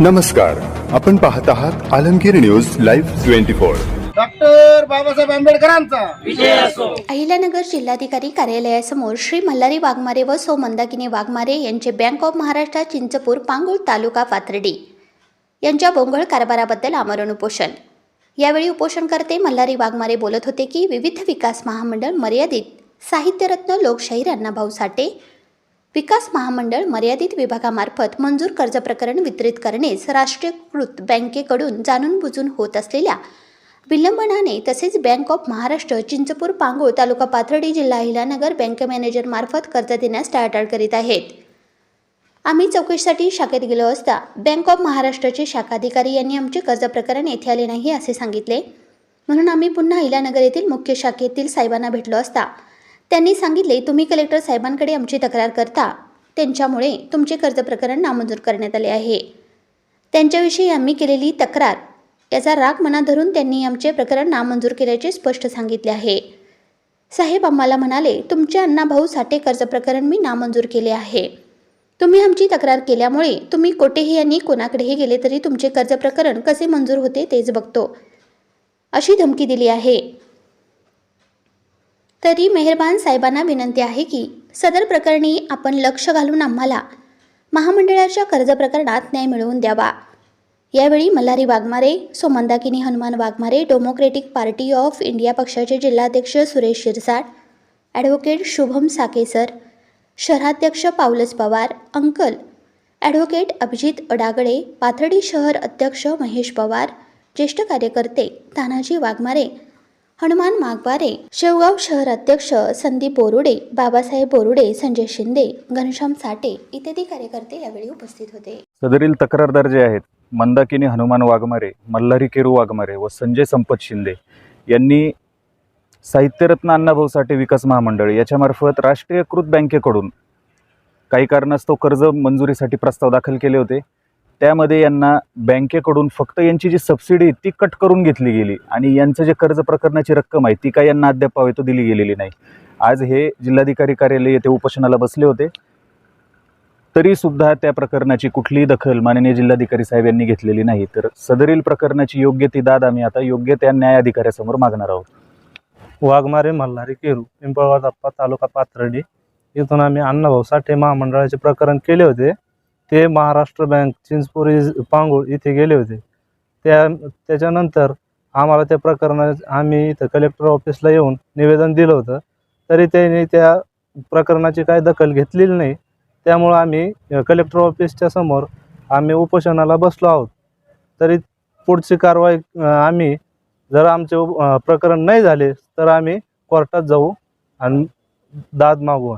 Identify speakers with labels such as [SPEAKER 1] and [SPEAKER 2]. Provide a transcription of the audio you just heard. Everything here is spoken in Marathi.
[SPEAKER 1] नमस्कार आपण पाहत आहात Alamgir news live twenty four.
[SPEAKER 2] Doctor Babasaheb आंबेडकरांचा.
[SPEAKER 3] अहिल्यानगर जिल्हाधिकारी कार्यालयासमोर श्री मल्हारी वाघमारे व सौ मंदाकिनी वाघमारे यांचे बँक ऑफ महाराष्ट्र चिंचपूर पांगुळ तालुका पाथर्डी यांच्या बोंगळ कारभाराबद्दल आमरण उपोषण. यावेळी उपोषणकर्ते मल्हारी वाघमारे बोलत होते की विविध विकास महामंडळ मर्यादित साहित्यरत्न लोकशाहीर अण्णाभाऊ साठे विकास महामंडळ मर्यादित विभागामार्फत मंजूर कर्ज प्रकरण वितरित करणेच राष्ट्रीयकृत बँकेकडून जाणून बुजून होत असलेल्या विलंबनाने तसेच बँक ऑफ महाराष्ट्र चिंचपूर पांगोळ तालुका पाथर्डी जिल्हा हिलानगर बँक मॅनेजरमार्फत कर्ज देण्यास टाळाटाळ करीत आहेत. आम्ही चौकशीसाठी शाखेत गेलो असता बँक ऑफ महाराष्ट्राचे शाखाधिकारी यांनी आमचे कर्ज प्रकरण येथे आले नाही असे सांगितले. म्हणून आम्ही पुन्हा हिलानगर येथील मुख्य शाखेतील साहेबांना भेटलो असता त्यांनी सांगितले तुम्ही कलेक्टर साहेबांकडे आमची तक्रार करता. त्यांच्यामुळे तुमचे कर्ज प्रकरण नामंजूर करण्यात आले आहे. त्यांच्याविषयी आम्ही केलेली तक्रार याचा राग मनात धरून त्यांनी आमचे प्रकरण नामंजूर केल्याचे स्पष्ट सांगितले आहे. साहेब आम्हाला म्हणाले तुमचे अण्णाभाऊ साठे कर्ज प्रकरण मी नामंजूर केले आहे. तुम्ही आमची तक्रार केल्यामुळे तुम्ही कोठेही आणि कोणाकडेही गेले तरी तुमचे कर्ज प्रकरण कसे मंजूर होते तेच बघतो. अशी धमकी दिली आहे. तरी मेहरबान साहेबांना विनंती आहे की सदर प्रकरणी आपण लक्ष घालून आम्हाला महामंडळाच्या कर्ज प्रकरणात न्याय मिळवून द्यावा. यावेळी Malhari Waghmare सोमंदाकिनी Hanuman Waghmare Democratic Party of India पक्षाचे जिल्हाध्यक्ष सुरेश शिरसाट ॲडव्होकेट शुभम साकेसर शहराध्यक्ष पावलस पवार अंकल ॲडव्होकेट अभिजित अडागडे पाथर्डी शहर अध्यक्ष महेश पवार ज्येष्ठ कार्यकर्ते तानाजी वाघमारे हनुमान मागवारे शेवगाव शहर अध्यक्ष संदीप बोरुडे बाबासाहेब बोरुडे संजय शिंदे घनश्याम साठे इत्यादी कार्यकर्ते यावेळी उपस्थित होते.
[SPEAKER 4] सदरील तक्रारदार जे आहेत. मंदाकिनी हनुमान वाघमारे मल्हारी केरू वाघमारे व संजय संपत शिंदे यांनी साहित्यरत्न अण्णाभाऊ साठे विकास महामंडळ याच्यामार्फत राष्ट्रीयकृत बँकेकडून काही कारणास्तव कर्ज मंजुरीसाठी प्रस्ताव दाखल केले होते. त्यामध्ये यांना बँकेकडून फक्त यांची जी सबसिडी ती कट करून घेतली गेली. आणि यांचं जे कर्ज प्रकरणाची रक्कम आहे ती काय यांना अद्याप तो दिली गेलेली नाही. आज हे जिल्हाधिकारी कार्यालय येथे उपोषणाला बसले होते. तरी सुद्धा त्या प्रकरणाची कुठलीही दखल माननीय जिल्हाधिकारी साहेब यांनी घेतलेली नाही. तर सदरील प्रकरणाची योग्य ती दाद आम्ही आता योग्य त्या न्याय अधिकाऱ्यासमोर मागणार आहोत.
[SPEAKER 5] वाघमारे मल्हारी केरू पिंपळगाव तालुका पाथर्डी इथून आम्ही अण्णाभाऊ साठे महामंडळाचे प्रकरण केले होते. ते महाराष्ट्र बँक चिंचपुरी पांगूळ इथे गेले होते. त्या त्याच्यानंतर आम्हाला त्या प्रकरणात आम्ही इथं कलेक्टर ऑफिसला येऊन निवेदन दिलं होतं. तरी त्यांनी त्या प्रकरणाची काही दखल घेतलेली नाही. त्यामुळं आम्ही कलेक्टर ऑफिसच्या समोर आम्ही उपोषणाला बसलो आहोत. तरी पुढची कारवाई आम्ही जर आमचे उप- प्रकरण नाही झाले तर आम्ही कोर्टात जाऊ आणि दाद मागू.